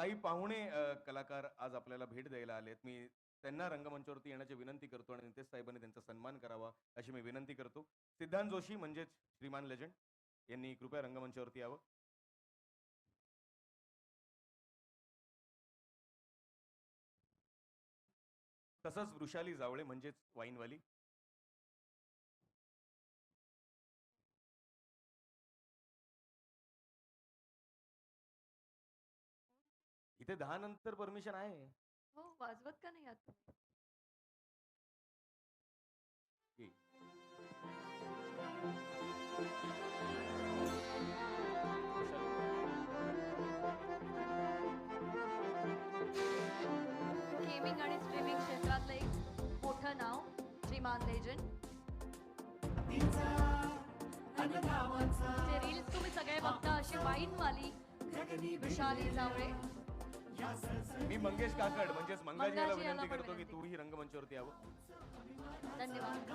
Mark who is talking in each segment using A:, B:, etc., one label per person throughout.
A: काही पाहुणे कलाकार आज आपल्याला भेट द्यायला आलेत. मी त्यांना रंगमंचावरती येण्याची विनंती करतो आणि नितेश साहेबांनी त्यांचा सन्मान करावा अशी मी विनंती करतो. सिद्धांत जोशी म्हणजेच श्रीमान लेजंड यांनी कृपया रंगमंचावरती यावं. तसंच वृषाली जावळे म्हणजेच वाईनवाली. इथे दहा नंतर परमिशन आहे
B: हो वाजवत का नाही?
A: ये.
B: गेमिंग आणि स्ट्रीमिंग क्षेत्रातलं एक मोठं नाव श्रीमान लेजंड जे रील्स तुम्ही सगळे बघता अशी वाईनवाली विशाली जावळे
A: मी मंगेश काकड म्हणजेच मंगाजी याला
B: मंगाजी याला
A: विनंती
B: पण
A: करतो की
B: विनंती.
A: तूही रंगमंचावरती यावं
B: धन्यवाद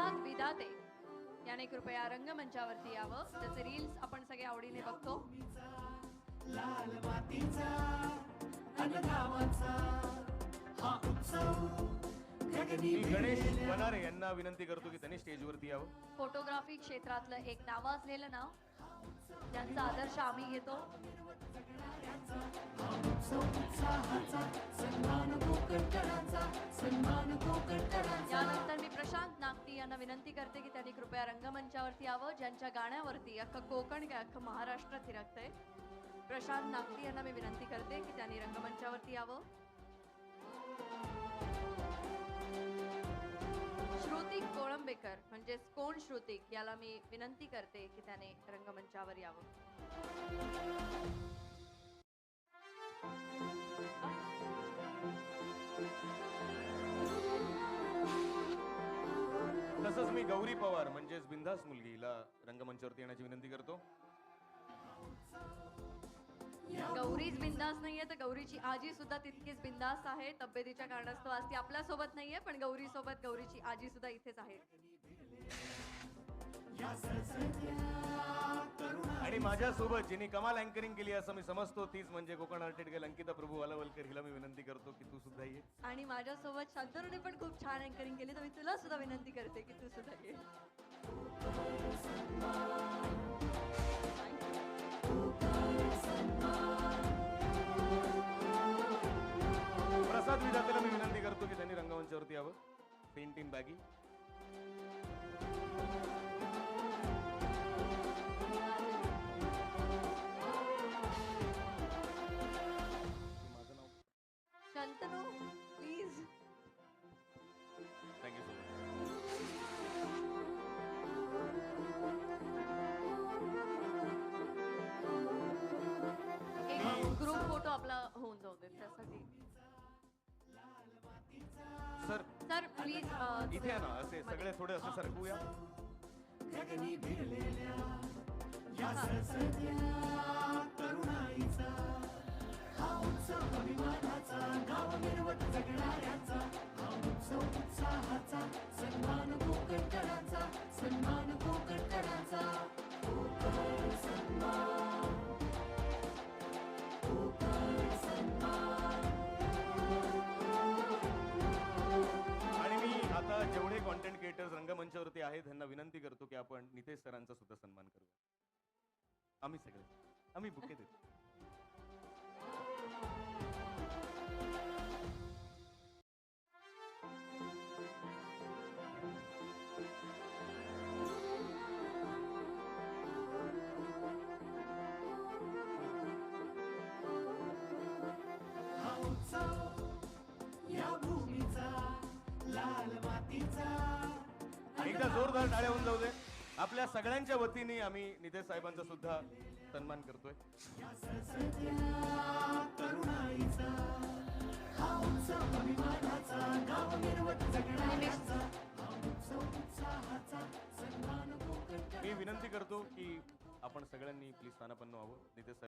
B: प्रसाद विदाते याने कृपया रंगमंचावरती यावं. त्याचे रील्स आपण सगळे आवडीने बघतो.
A: मी गणेश बनारे यांना विनंती करतो की त्यांनी स्टेजवरती यावं.
B: फोटोग्राफी क्षेत्रातलं एक नावाजलेलं नाव. ज्यांचा आदर्श आम्ही घेतो. यानंतर मी प्रशांत नागटी यांना विनंती करते की त्यांनी कृपया रंगमंचावरती यावं ज्यांच्या गाण्यावरती अख्खं कोकण काय अख्खं महाराष्ट्र थिरकतंय. प्रशांत नागटी यांना मी विनंती करते की त्यांनी रंगमंचावरती यावं. श्रुतिक कोळंबेकर म्हणजेच कोण श्रुतिक याला मी विनंती करते की त्याने रंगमंचावर यावं.
A: तसंच मी गौरी पवार म्हणजेच बिंदास मुलगी हिला रंगमंचावरती येण्याची विनंती करतो.
B: गौरीच बिंदास नाहीये तर गौरीची आजी सुद्धा तितकीच बिंदास आहे. तब्येतीच्या कारणास्तव आज ती आपल्यासोबत नाहीये पण गौरी सोबत गौरीची आजी सुद्धा इथेच आहे.
A: आणि माझ्यासोबत जिने कमाल अँकरिंग केली असं मी समजतो तीच म्हणजे कोकण आर्टेड गेल अंकिता प्रभू वालावलकर हिला मी विनंती करतो की तू सुद्धा ये.
B: आणि माझ्यासोबत शांतनुने पण खूप छान अँकरिंग केली तर मी तुला सुद्धा विनंती करते की तू सुद्धा ये.
A: प्रसाद विधातेला मी विनंती करतो की त्यांनी रंगमंचावरती यावं. पेंटिंग बॅगी
B: प्लीज
A: इथे आहे ना असे सगळे थोडे असे सरकूया. आणि आहेत त्यांना विनंती करतो की आपण नितेश सरांचा सुद्धा सन्मान करूया. आम्ही सगळे आम्ही बुके देतो. एकदा जोरदार टाळ्या होऊन जाऊ दे. आपल्या सगळ्यांच्या वतीने आम्ही नितेश साहेबांचा सुद्धा सन्मान करतोय. मी विनंती करतो की आपण सगळ्यांनी प्लीज स्थानापन्न व्हावं. नितेश साहेब